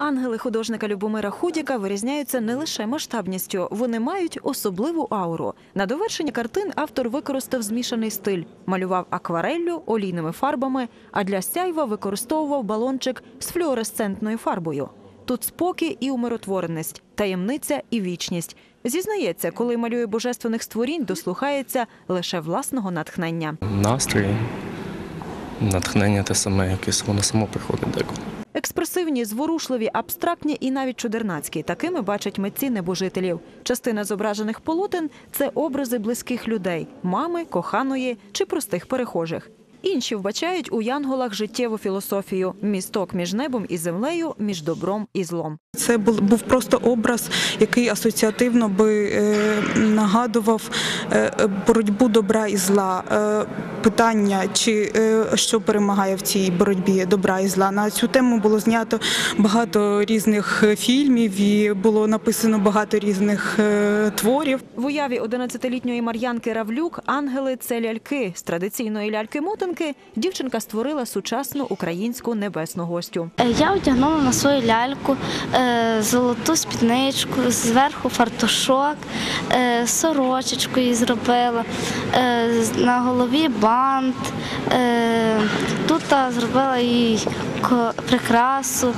Ангели художника Любомира Худіка вирізняються не лише масштабністю, вони мають особливу ауру. На довершення картин автор використав змішаний стиль, малював аквареллю, олійними фарбами, а для сяйва використовував балончик з флюоресцентною фарбою. Тут спокій і умиротвореність, таємниця і вічність. Зізнається, коли малює божественних створінь, дослухається лише власного натхнення. настрій, натхнення те саме, якесь воно само приходить деколи. Експресивні, зворушливі, абстрактні і навіть чудернацькі. Такими бачать митці небожителів. Частина зображених полотен це образи близьких людей мами, коханої чи простих перехожих. Інші вбачають у янголах життєву філософію місток між небом і землею, між добром і злом. Це бу- був просто образ, який асоціативно би е, нагадував е, боротьбу добра і зла. Е, питання, чи що перемагає в цій боротьбі добра і зла. На цю тему було знято багато різних фільмів і було написано багато різних творів. В уяві 11-літньої Мар'янки Равлюк ангели це ляльки. З традиційної ляльки-мотанки дівчинка створила сучасну українську небесну гостю. Е, Я одягнула на свою ляльку е, золоту спідничку, зверху фартушок, е, сорочечку їй зробила, на голові бант. Тут зробила їй прикрасу.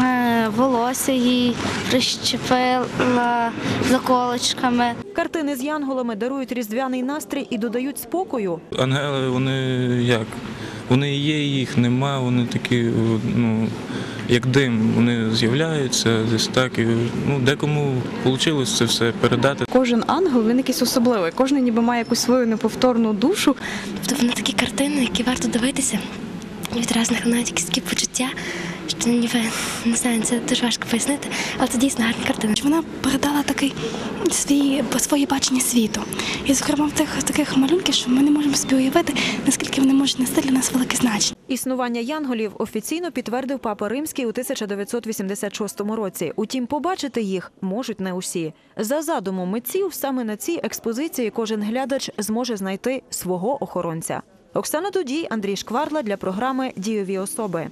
Е, Волосся їй прищепила заколочками. Картини з янголами дарують різдвяний настрій і додають спокою. Ангели, вони як? Вони є, їх нема, вони такі, ну, як дим, вони з'являються десь так. І, ну, декому вийшло це все передати. Кожен ангел він якийсь особливий. Кожен ніби має якусь свою неповторну душу. Тобто вони такі картини, які варто дивитися. Відразу нахилають якісь такі почуття, що ніби не знаю, це дуже важко пояснити, але це дійсно гарні картини. Вона передала такий свій своє бачення світу. І, зокрема, в тих таких малюнків, що ми не можемо собі уявити, наскільки вони можуть нести для нас велике значення. Існування янголів офіційно підтвердив папа Римський у 1986 році. Утім, побачити їх можуть не усі. За задумом митців, саме на цій експозиції кожен глядач зможе знайти свого охоронця. Оксана Дудій, Андрій Шкварла для програми Дійові особи.